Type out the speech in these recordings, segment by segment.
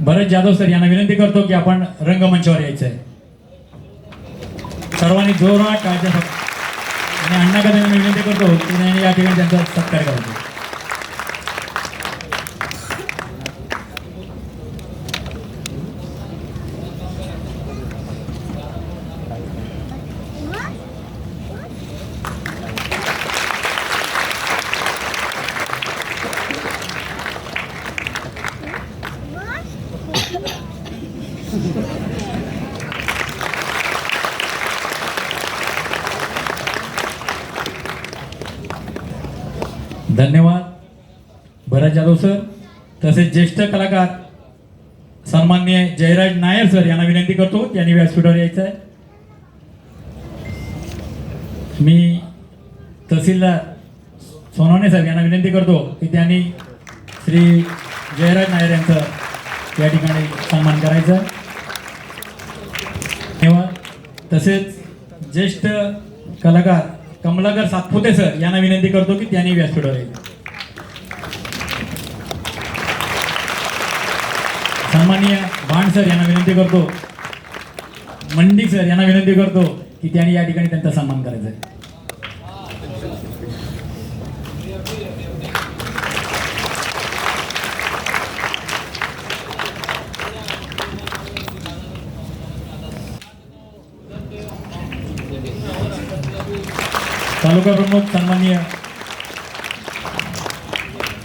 Bharat Jadhav sir यांना विनंती करतो की आपण रंगमंचावर यायचं आहे सर्वांनी जोरात टाळ्या आणि अण्णा कदम विनंती करतो की त्यांनी या ठिकाणी त्यांचा सत्कार करायचा. भरत जाधव सर तसेच ज्येष्ठ कलाकार सन्मान्य जयराज नायर सर यांना विनंती करतो यांनी व्यासपीठावर यायचं आहे मी तहसीलदार सोनवणे सर यांना विनंती करतो की त्यांनी श्री जयराज नायर यांचं या ठिकाणी सन्मान करायचा. तेव्हा तसेच ज्येष्ठ कलाकार कमलाकर सातपुते सर यांना विनंती करतो की त्यांनी व्यासपीठावर यायचं. सन्माननीय भांड सर यांना विनंती करतो. मंडी सर यांना विनंती करतो की त्यांनी या ठिकाणी त्यांचा सन्मान करायचा आहे. तालुका प्रमुख सन्माननीय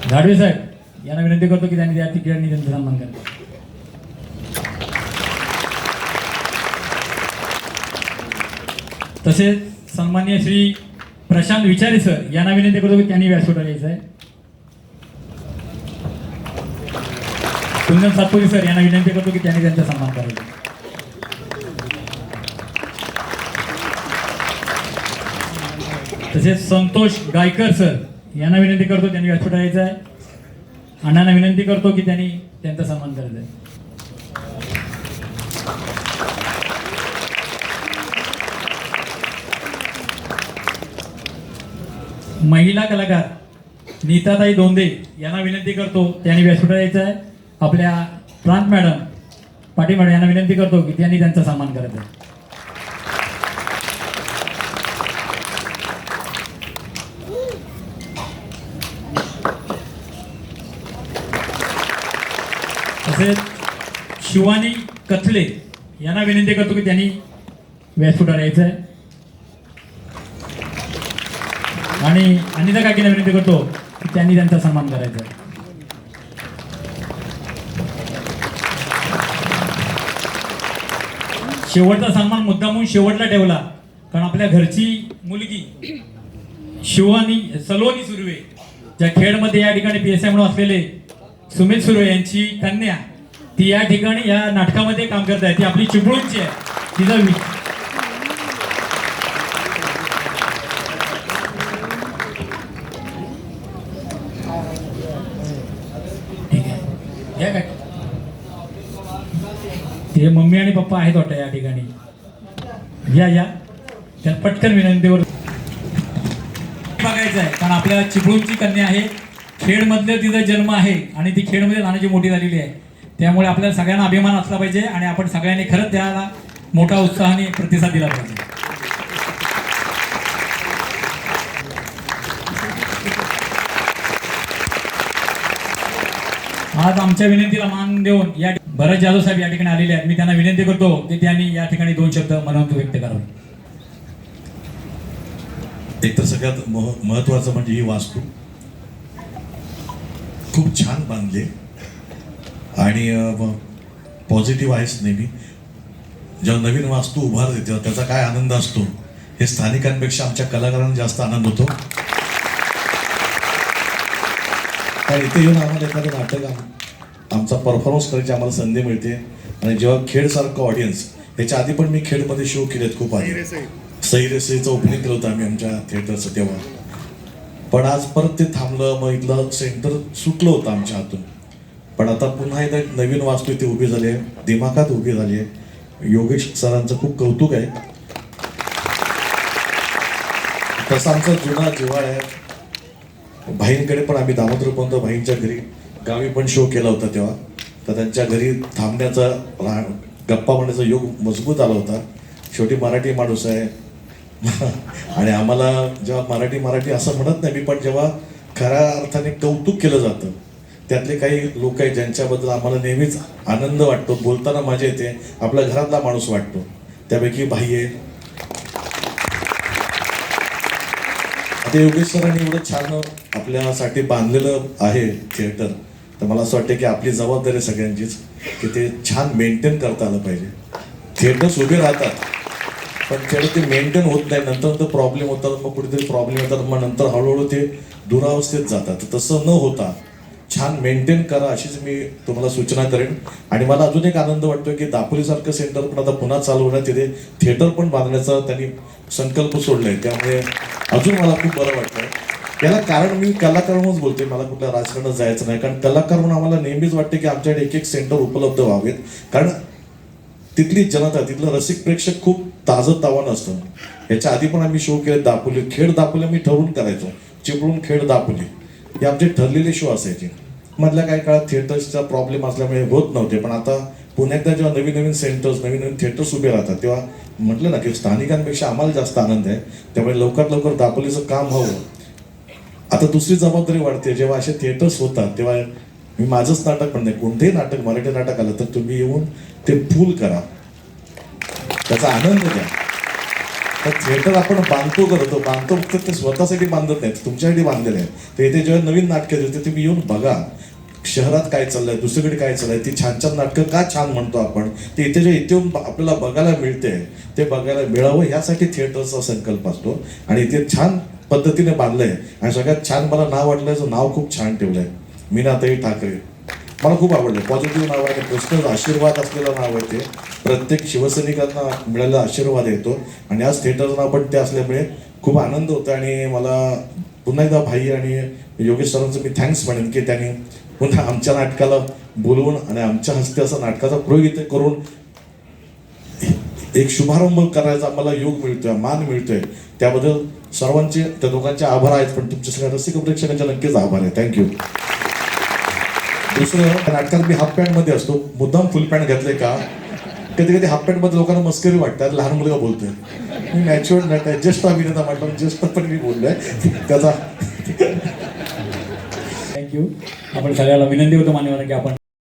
घाडवे साहेब यांना विनंती करतो की त्यांनी त्या ठिकाणी त्यांचा सन्मान करायचा. तसेच सन्मान्य श्री प्रशांत विचारे सर यांना विनंती करतो की त्यांनी व्यासपीठावर यायचं आहे. कुंदन सातपुरी सर यांना विनंती करतो की त्यांनी त्यांचा सन्मान करायचा तसेच संतोष गायकर सर यांना विनंती करतो त्यांनी व्यासपीठावर यायचं आहे. अण्णांना विनंती करतो की त्यांनी त्यांचा सन्मान करायचा आहे. महिला कलाकार नीताताई दोंदे यांना विनंती करतो त्यांनी व्यासपीठावर यायचं आहे आपल्या प्रांत मॅडम पाटील मॅडम यांना विनंती करतो की त्यांनी त्यांचा सन्मान करत आहे तसेच शिवानी कथले यांना विनंती करतो की त्यांनी व्यासपीठावर यायचं आहे आणि अनिता काकींना विनंती करतो की त्यांनी त्यांचा सन्मान करायचा. शेवटचा सन्मान मुद्दामून शेवटला ठेवला कारण आपल्या घरची मुलगी शिवानी सलोनी सुर्वे ज्या खेडमध्ये या ठिकाणी पी एस आय म्हणून असलेले सुमित सुर्वे यांची कन्या ती या ठिकाणी या नाटकामध्ये काम करत आहे ती आपली चिपळूणची आहे. तिचा हे मम्मी आणि पप्पा आहेत वाटतं या ठिकाणी. या या. त्या पटकन विनंतीवर बघायचं आहे. कारण आपल्या चिपळूणची कन्या आहे. खेडमधलं तिचा जन्म आहे आणि ती खेडमध्ये लहानाची मोठी झालेली आहे. त्यामुळे आपल्याला सगळ्यांना अभिमान असला पाहिजे आणि आपण सगळ्यांनी खरंच त्याला मोठा उत्साहाने प्रतिसाद दिला पाहिजे. आज आमच्या विनंतीला मान देऊन या भरत जाधव साहेब या ठिकाणी आलेले आहेत. मी त्यांना विनंती करतो की त्यांनी या ठिकाणी दोन शब्द मनातून व्यक्त करावे. एक तर सगळ्यात महत्वाचं म्हणजे ही वास्तू. खूप छान बांधली. आणि पॉझिटिव्ह आहेच नेहमी. जेव्हा नवीन वास्तू उभारते तेव्हा त्याचा काय आनंद असतो? हे स्थानिकांपेक्षा आमच्या कलाकारांना जास्त आनंद होतो. इथे येऊन आम्हाला एखादं नाटक आम- आमचा परफॉर्मन्स करायची आम्हाला संधी मिळते. आणि जेव्हा खेळसारखं ऑडियन्स याच्या आधी पण मी खेळमध्ये शो केलेत खूप आधी. सैरेसेचं ओपनिंग केलं होतं आम्ही आमच्या थिएटरचं तेव्हा. पण आज परत ते थांबलं मग इथलं सेंटर सुटलं होतं आमच्या हातून. पण आता पुन्हा एकदा एक नवीन वास्तू इथे उभी झाली आहे. दिमाखात उभी झाली आहे. योगेश सरांचं खूप कौतुक आहे. तसा आमचा जुना जिव्हाळा आहे. भाईंकडे पण आम्ही दामोदर पंत भाईंच्या घरी गावी पण शो केला होता तेव्हा. तर त्यांच्या घरी थांबण्याचा राह गप्पा म्हणण्याचा योग मजबूत आला होता. शेवटी मराठी माणूस आहे. आणि आम्हाला जेव्हा मराठी मराठी असं म्हणत नाही मी पण जेव्हा खऱ्या अर्थाने कौतुक केलं जातं त्यातले काही लोक आहेत ज्यांच्याबद्दल आम्हाला नेहमीच आनंद वाटतो बोलताना मजा येते आपल्या घरातला माणूस वाटतो. त्यापैकी भाई आहे. आता योगेश्वरांनी एवढं छान आपल्यासाठी बांधलेलं आहे थिएटर तर मला असं वाटतं की आपली जबाबदारी सगळ्यांचीच की ते छान मेंटेन करता आलं पाहिजे. थिएटर्स उभे राहतात पण त्यावेळी ते मेंटेन होत नाही. नंतर नंतर प्रॉब्लेम होतात मग कुठेतरी प्रॉब्लेम येतात मग नंतर हळूहळू ते दुरावस्थेत जातात. तर तसं न होता छान मेंटेन करा अशीच मी तुम्हाला सूचना करेन. आणि मला अजून एक आनंद वाटतो की दापोलीसारखं सेंटर पण आता पुन्हा चालू होणार. तिथे थिएटर पण बांधण्याचा त्यांनी संकल्प सोडलाय. त्यामुळे अजून मला खूप बरं वाटतं याला कारण मी कलाकार म्हणून बोलते मला कुठल्या राजकारणात जायचं नाही. कारण कलाकार म्हणून आम्हाला नेहमीच वाटते की आमच्याकडे एक एक सेंटर उपलब्ध व्हावेत. कारण तिथली जनता तिथलं रसिक प्रेक्षक खूप ताजं तावण असतं. याच्या आधी पण आम्ही शो केले दापोली. खेळ दापोली आम्ही ठरवून करायचो. चिपळून खेळ दापोली. हे आमचे ठरलेले शो असायचे. मधल्या काही काळात थिएटर्सचा प्रॉब्लेम असल्यामुळे होत नव्हते. पण आता पुण्यातल्या जेव्हा नवीन नवीन सेंटर्स नवीन नवीन थिएटर्स उभे राहतात तेव्हा म्हटलं ना की स्थानिकांपेक्षा आम्हाला जास्त आनंद आहे. त्यामुळे लवकरात लवकर दापोलीचं काम व्हावं. आता दुसरी जबाबदारी वाढते. जेव्हा असे थिएटर्स होतात तेव्हा मी माझंच नाटक पण नाही कोणतेही नाटक मराठी नाटक आलं तर तुम्ही येऊन ते फुल करा. त्याचा आनंद घ्या. तर थिएटर आपण बांधतो करतो बांधतो फक्त ते स्वतःसाठी बांधत नाहीत तुमच्यासाठी बांधलेले आहेत. तर इथे जेव्हा नवीन नाटकं येते तुम्ही येऊन बघा. शहरात काय चाललंय दुसरीकडे काय चाललंय ती छान छान नाटकं का छान म्हणतो आपण? ते इथे जे इथे येऊन आपल्याला बघायला मिळते ते बघायला मिळावं यासाठी थिएटरचा संकल्प असतो. आणि इथे छान पद्धतीने बांधलंय. आणि सगळ्यात छान मला नाव वाटलं नाव खूप छान ठेवलंय. मीनाताई ठाकरे. मला खूप आवडलं. पॉझिटिव्ह नाव आहे. प्रश्न आशीर्वाद असलेलं नाव आहे ते. प्रत्येक शिवसैनिकांना मिळालेला आशीर्वाद येतो आणि आज थिएटरचं नाव पण ते असल्यामुळे खूप आनंद होतो आणि मला पुन्हा एकदा भाई आणि योगेश सरांचं मी थँक्स म्हणेन की त्यांनी पुन्हा आमच्या नाटकाला बोलवून आणि आमच्या हस्ते असं नाटकाचा प्रयोग इथे करून एक शुभारंभ करायचा मला योग मिळतोय मान मिळतोय. त्याबद्दल सर्वांचे त्या दोघांचे आभार आहेत पण तुमच्या सगळ्या रसिक प्रेक्षकांचे नक्कीच आभार आहे. थँक्यू दुसरं नाटकात मी हाफ पॅन्टमध्ये असतो. मुद्दाम फुल पॅन्ट घातले का? कधी कधी हाफ पॅन्टमध्ये लोकांना मस्करी वाटतात. लहान मुलगा बोलतोय. मी नॅचरल नट आहे. ज्येष्ठ अभिनेता म्हटलं ज्येष्ठ पण मी बोललोय. त्याचा थँक्यू आपण सगळ्याला विनंती होतो मान्यवर की आपण